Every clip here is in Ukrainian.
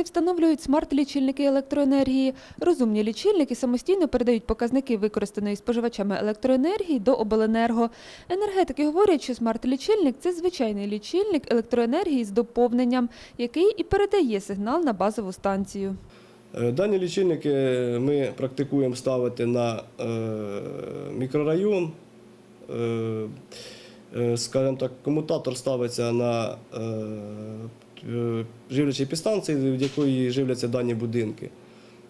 енергетики встановлюють смарт-лічильники електроенергії. Розумні лічильники самостійно передають показники використаної споживачами електроенергії до обленерго. Енергетики говорять, що смарт-лічильник – це звичайний лічильник електроенергії з доповненням, який і передає сигнал на базову станцію. Е, Дані лічильники ми практикуємо ставити на е, мікрорайон. Е, Скажімо так, комутатор ставиться на е, е, живлячій підстанції, від якої живляться дані будинки.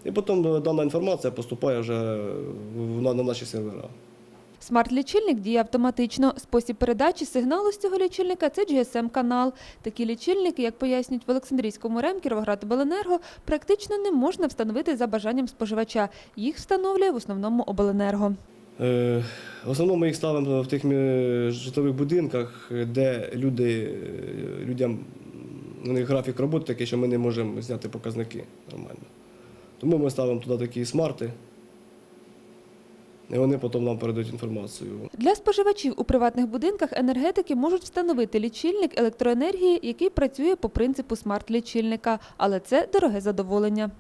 І потім дана інформація поступає вже в- на, на наші сервера. Смарт-лічильник діє автоматично. Спосіб передачі сигналу з цього лічильника – це GSM-канал. Такі лічильники, як пояснюють в Олександрійському РЕМ Кіровоградобленерго, практично не можна встановити за бажанням споживача. Їх встановлює в основному обленерго. Е, В основному ми їх ставимо в тих е, житлових будинках, де люди, е, людям у них графік роботи такий, що ми не можемо зняти показники нормально. Тому ми ставимо туди такі смарти, і вони потім нам передають інформацію. Для споживачів у приватних будинках енергетики можуть встановити лічильник електроенергії, який працює по принципу смарт-лічильника, але це дороге задоволення.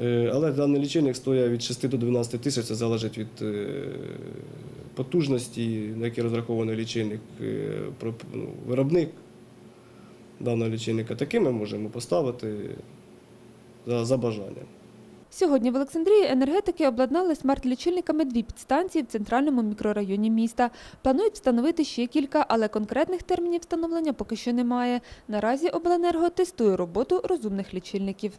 Е, Але даний лічильник стоїть від 6 до 12 тисяч, це залежить від е, потужності, на який розрахований лічильник, е, ну, виробник даного лічильника. Таким ми можемо поставити за, за бажанням. Сьогодні в Олександрії енергетики обладнали смарт-лічильниками дві підстанції в центральному мікрорайоні міста. Планують встановити ще кілька, але конкретних термінів встановлення поки що немає. Наразі обленерго тестує роботу розумних лічильників.